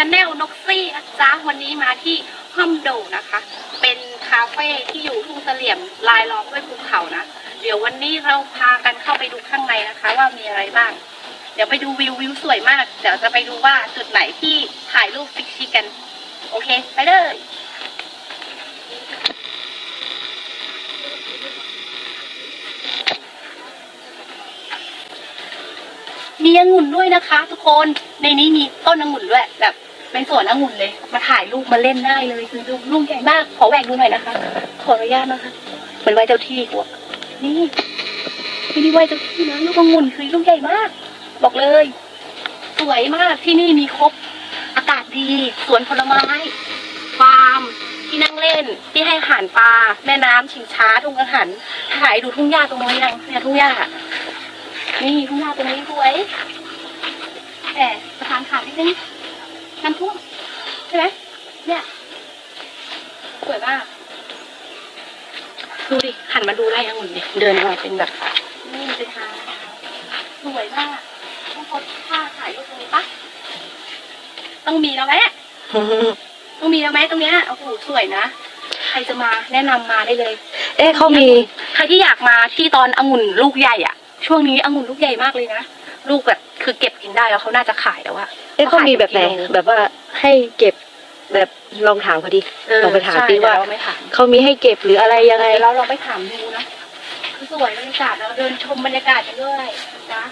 คุณอยู่ในช anel นกซี่นะจ๊ะวันนี้มาที่ห้อมโดนะคะ เป็นคาเฟ่ที่อยู่ทุ่งเสลี่ยมลายล้อมด้วยภูเขานะ เดี๋ยววันนี้เราพากันเข้าไปดูข้างในนะคะ ว่ามีอะไรบ้าง เดี๋ยวไปดูวิววิวสวยมาก เดี๋ยวจะไปดูว่าจุดไหนที่ถ่ายรูปฟิกชิกัน โอเค ไปเลยมีองุ่นด้วยนะคะ ทุกคนในนี้มีต้นองุ่นด้วยแบบ เป็นสวนองุ่นเลย มาถ่ายรูปมาเล่นได้เลย คือดูลูกใหญ่มาก ขอแหวกดูหน่อยนะคะ ขออนุญาตนะคะเหมือนไหว้เจ้าที่กว่านี่ที่นี่ไหว้เจ้าที่นะลูกองุ่นคือลูกใหญ่มาก บอกเลย สวยมากที่นี่มีครบ อากาศดี สวนผลไม้ฟาร์มที่นั่งเล่น ที่ให้อาหารปลาแม่น้ำชิงช้าทุ่งอาหารถ่ายดูทุ่งหญ้าตรงนี้ยังเนี่ยทุ่งหญ้านี่ทุ่งหญ้าตรงนี้สวยแต่สะพานขาดนิดนึง น้ำท่วมใช่ไหมเนี่ยสวยมาก ดูดิหันมาดูไร่องุ่นดิเดินมาเป็นแบบนี่เป็นทางสวยมากต้องพดท่าถ่ายรูปตรงนี้ปะต้องมีแล้วไหมต้องมีแล้วไหมตรงเนี้ยโอ้โหสวยนะใครจะมาแนะนำมาได้เลย เอ๊ะเขามี ใครที่อยากมาที่ตอนองุ่นลูกใหญ่อะช่วงนี้องุ่นลูกใหญ่มากเลยนะ ลูกแบบคือเก็บกินได้แล้วเขาน่าจะขายแล้วอะเอ๊ะเขามีแบบไหนแบบว่าให้เก็บแบบลองถามเขาดิลองไปถามใช่ดิว่าเดี๋ยเรไม่ถามเขามีให้เก็บหรืออะไรยังไงเดี๋ยวเราลองไปถามดูนะคือสวยบรรยากาศเราเดินชมบรรยากาศกันด้วยนะ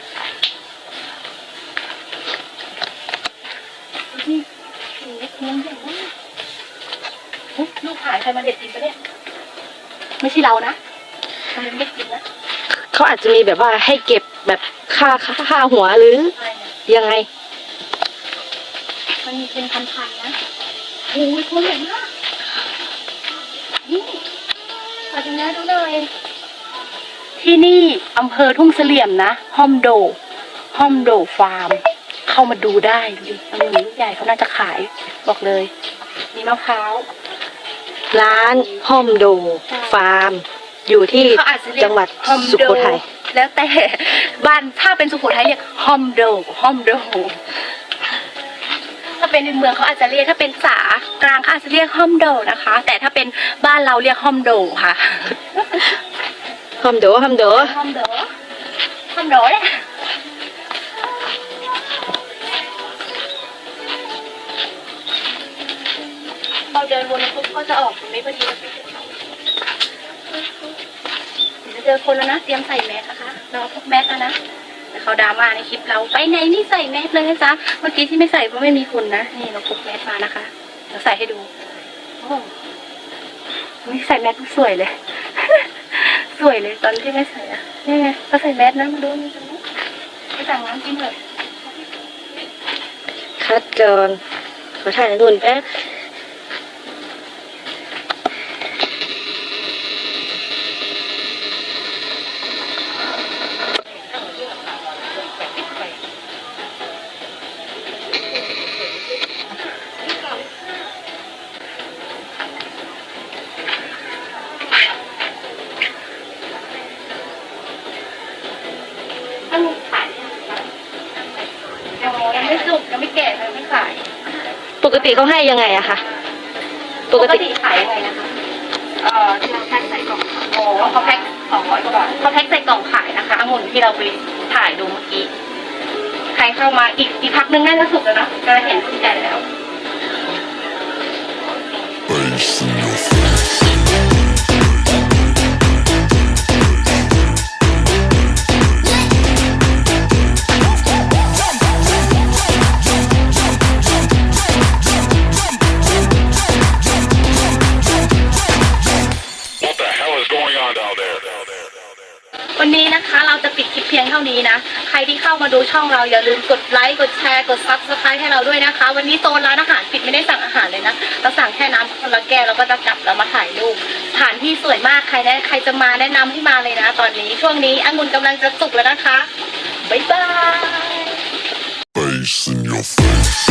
ดูนี่โอ้โหพวงใหญ่มากเฮ้ยลูกขายใครมาเด็ดกินปะเนี่ยไม่ใช่เรานะใครไม่กินนะเขาอาจจะมีแบบว่าให้เก็บแบบ ค่าค่าค่าหัวหรือใช่เนี่ยยังไง มันมีเป็นพันๆนะโอ้ยพวงใหญ่มากนี่ขอดูนะดูหน่อยที่นี่อำเภอทุ่งเสลี่ยมนะห้อมโดห้อมโดฟาร์ม เข้ามาดูได้ดูดิองุ่นลูกใหญ่เขาน่าจะขาย บอกเลย มีมะพร้าว ร้านห้อมโดฟาร์ม อยู่ที่เขาอาจจะเรียกจังหวัดฮอมสุโดโขทัย แล้วแต่บ้านถ้าเป็นสุโขทัยเรียกฮอมโดฮอมโดถ้าเป็นในเมืองเขาอาจจะเรียกถ้าเป็นสากลางเขาอาจจะเรียกฮอมโดนะคะ แต่ถ้าเป็นบ้านเราเรียกฮอมโดค่ะห้อมโดห้อมโดฮอมโดฮอมโดเลยเราเดินวนแล้วปุ๊บก็จะออกตรงนี้พอดีเดี๋ยว จะเจอคนแล้วนะเตรียมใส่แมสนะคะเราเอาพกแมสแล้วนะแต่เขาดราม่าในคลิปเราไปไหนนี่ใส่แมสเลยนะจ๊ะเมื่อกี้ที่ไม่ใส่เพราะไม่มีคนนะนี่เราพกแมสมานะคะเดี๋ยวใส่ให้ดูโอ้ยใส่แมสสวยเลย สวยเลยตอนที่ไม่ใส่อะนี่ไงก็ใส่แมสนะมาดูนี่ตรงนี้ไปสั่งร้านกินเลยคัดก่อนขอถ่ายนุ่นแป๊บ ถ้าลุงขายเนี่ยยังยังไม่สุกยังไม่แก่ยังไม่ขาย ปกติเขาให้ยังไงอะคะ ปกติขายยังไงนะคะ เอ่อที่เราแพ็คใส่กล่องโอ้เขาแพ็คสองร้อยกว่าบาทเขาแพ็คใส่กล่องขายนะคะองุ่นที่เราไปถ่ายดูเมื่อกี้ ใครเข้ามาอีกอีกพักนึงน่าจะสุกแล้วนะจะเห็นลูกใหญ่แล้ว Face in your วันนี้นะคะเราจะปิดคลิปเพียงเท่านี้นะ ใครที่เข้ามาดูช่องเราอย่าลืมกดไลค์ กดแชร์ กดซับสไครต์ให้เราด้วยนะคะ วันนี้โซนร้านอาหารปิดไม่ได้สั่งอาหารเลยนะ เราสั่งแค่น้ำคนละแก้วแล้วก็จะกลับแล้วมาถ่ายรูปสถานที่สวยมากใครแนะใครจะมาแนะนำให้มาเลยนะ ตอนนี้ช่วงนี้องุ่นกำลังจะสุกแล้วนะคะบ๊ายบาย